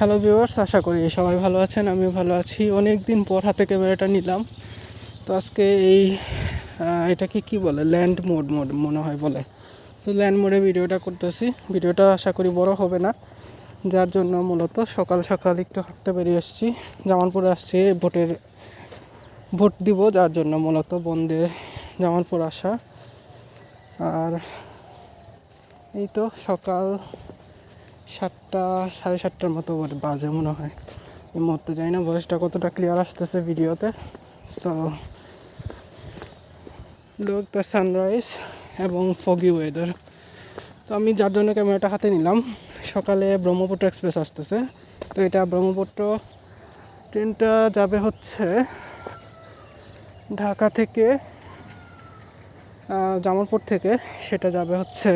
Hello viewers আশা করি সবাই ভালো আছেন আমি ভালো আছি। অনেক দিন পর হাতে ক্যামেরাটা নিলাম। তো আজকে এই এটাকে কি বলে? ল্যান্ড মোড মোড মনে হয় বলে। তো ল্যান্ড মোডে ভিডিওটা করতেছি। ভিডিওটা আশা করি বড় হবে না। যার জন্য মূলত সকাল সকাল একটু হাঁটতে বেরিয়ে এসেছি জামালপুরে আসছি, ভোটের, ভোট দিব, যার জন্য মূলত বন্ধে জামালপুর আসা। আর এই তো সকাল সাতটা, সাড়ে সাতটার মতো বাজে মনে হয়। এই মুহূর্তে জানি না ভয়েসটা কতটা ক্লিয়ার আসতেছে ভিডিওতে সো লুক দ্য সানরাইজ এবং ফগি ওয়েদার তো আমি যার জন্য ক্যামেরাটা হাতে নিলাম, সকালে ব্রহ্মপুত্র এক্সপ্রেস আসতেছে। তো এটা ব্রহ্মপুত্র ট্রেনটা যাবে হচ্ছে ঢাকা থেকে জামালপুর থেকে। সেটা যাবে হচ্ছে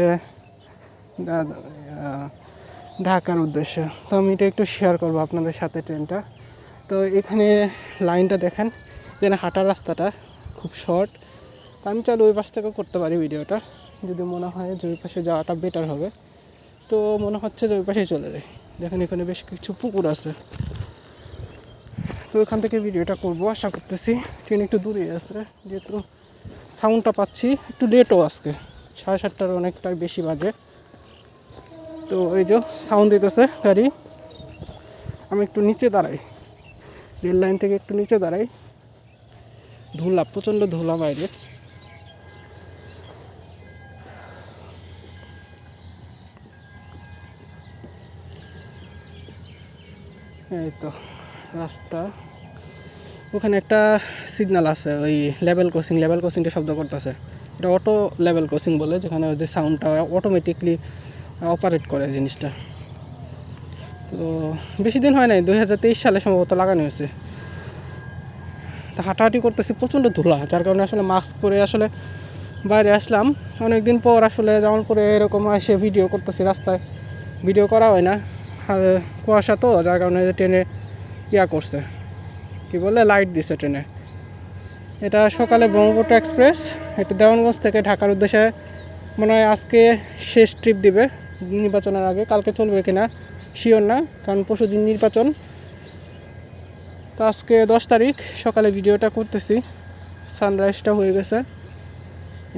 ঢাকার উদ্দেশ্যে। তো আমি এটা একটু শেয়ার করব আপনাদের সাথে ট্রেনটা তো এখানে লাইনটা দেখেন যেখানে হাঁটার রাস্তাটা খুব শর্ট তো আমি চাইলে ওই পাশ থেকেও করতে পারি ভিডিওটা যদি মনে হয় যে ওই পাশে যাওয়াটা বেটার হবে। তো মনে হচ্ছে যে ওই পাশেই চলে যাই। দেখেন এখানে বেশ কিছু পুকুর আছে। তো ওখান থেকে ভিডিওটা করব, আশা করতেছি ট্রেন একটু দূরে আছে। যেহেতু সাউন্ডটা পাচ্ছি, একটু লেটও আজকে। সাড়ে সাতটার অনেকটাই বেশি বাজে। তো এই যে সাউন্ড দিতেছে, গাড়ি। আমি একটু নিচে দাঁড়াই। রেল লাইন থেকে একটু নিচে দাঁড়াই। ধুলা, প্রচণ্ড ধুলা বাইরে। এই তো, রাস্তা। ওখানে একটা সিগন্যাল আছে, ওই লেভেল ক্রসিং লেভেল ক্রসিংটা শব্দ করতেছে। এটা অটো লেভেল ক্রসিং বলে, যেখানে ওই যে সাউন্ডটা অটোমেটিকলি অপারেট করে জিনিসটা। তো বেশি দিন হয় নাই, দুই হাজার তেইশ সালে সম্ভবত লাগানো হয়েছে। তা হাঁটাহাঁটি করতেছি প্রচণ্ড ধুলা, যার কারণে আসলে মাস্ক পরে আসলে বাইরে আসলাম। অনেক দিন পর আসলে যেমন করে এরকম এসে ভিডিও করতেছি রাস্তায়। ভিডিও করা হয় না। আর কুয়াশা তো, যার কারণে ট্রেনে ইয়া করছে। কি বলে? লাইট দিছে ট্রেনে। এটা সকালে ব্রহ্মপুত্র এক্সপ্রেস এটা দেওয়ানগঞ্জ থেকে ঢাকার উদ্দেশ্যে মনে হয় আজকে শেষ ট্রিপ দিবে। নির্বাচনের আগে কালকে চলবে কিনা, শিওর না, কারণ পরশু দিন নির্বাচন। তো আজকে দশ তারিখ, সকালে ভিডিওটা করতেছি। সানরাইজটা হয়ে গেছে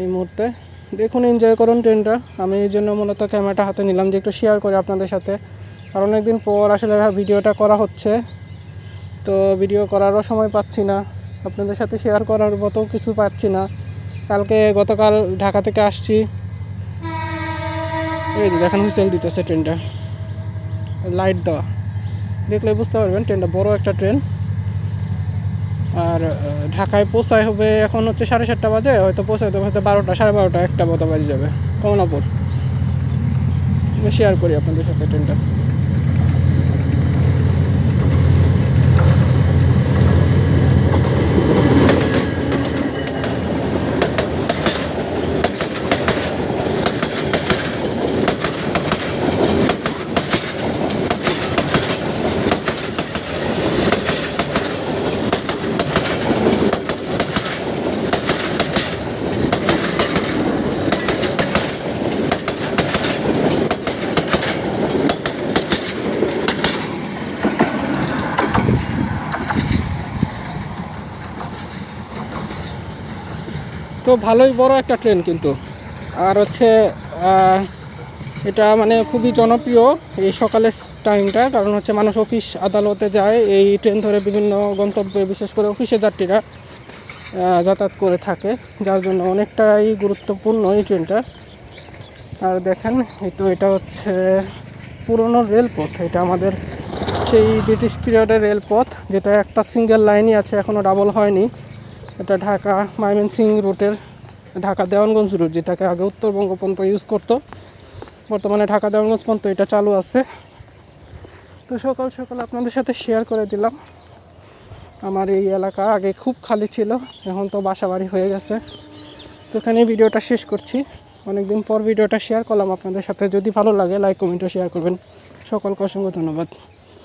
এই মুহূর্তে। দেখুন এনজয় করুন ট্রেনটা। আমি এই জন্য মূলত ক্যামেরাটা হাতে নিলাম যে একটু শেয়ার করি আপনাদের সাথে। আর অনেকদিন পর আসলে ভিডিওটা করা হচ্ছে। তো ভিডিও করারও সময় পাচ্ছি না। আপনাদের সাথে শেয়ার করার মতো কিছু পাচ্ছি না। কালকে গতকাল ঢাকা থেকে আসছি। এই যে দেখেন হুইসেল দিতেছে ট্রেনটা। লাইট দেওয়া। দেখলে বুঝতে পারবেন, ট্রেনটা বড় একটা ট্রেন। আর ঢাকায় পৌঁছায় হবে এখন হচ্ছে সাড়ে সাতটা বাজে, হয়তো পৌঁছাইতে হয়তো বারোটা, সাড়ে বারোটা, একটা মতো বাজে যাবে। কমলাপুর। শেয়ার করি আপনাদের সাথে ট্রেনটা। তো ভালোই বড় একটা ট্রেন কিন্তু। আর হচ্ছে এটা মানে খুবই জনপ্রিয় এই সকালের টাইমটা, কারণ হচ্ছে মানুষ অফিস আদালতে যায়, এই ট্রেন ধরে বিভিন্ন গন্তব্যে, বিশেষ করে অফিসে যাত্রীরা যাতায়াত করে থাকে। যার জন্য অনেকটাই গুরুত্বপূর্ণ এই ট্রেনটা। আর দেখেন তো এটা হচ্ছে পুরনো রেলপথ। এটা আমাদের সেই ব্রিটিশ পিরিয়ডের রেলপথ, যেটা একটা সিঙ্গেল লাইনই আছে এখনও ডাবল হয়নি। এটা ঢাকা ময়মনসিং রুটের ঢাকা দেওয়ানগঞ্জ রুট যেটাকে আগে উত্তরবঙ্গ পর্যন্ত ইউজ করতো। বর্তমানে ঢাকা দেওয়ানগঞ্জ পর্যন্ত এটা চালু আছে। তো সকাল সকাল আপনাদের সাথে শেয়ার করে দিলাম। আমার এই এলাকা আগে খুব খালি ছিল, এখন তো বাসা বাড়ি হয়ে গেছে। তো এখানে ভিডিওটা শেষ করছি। অনেকদিন পর ভিডিওটা শেয়ার করলাম আপনাদের সাথে। যদি ভালো লাগে লাইক কমেন্টও শেয়ার করবেন। সকলকে অসংখ্য ধন্যবাদ।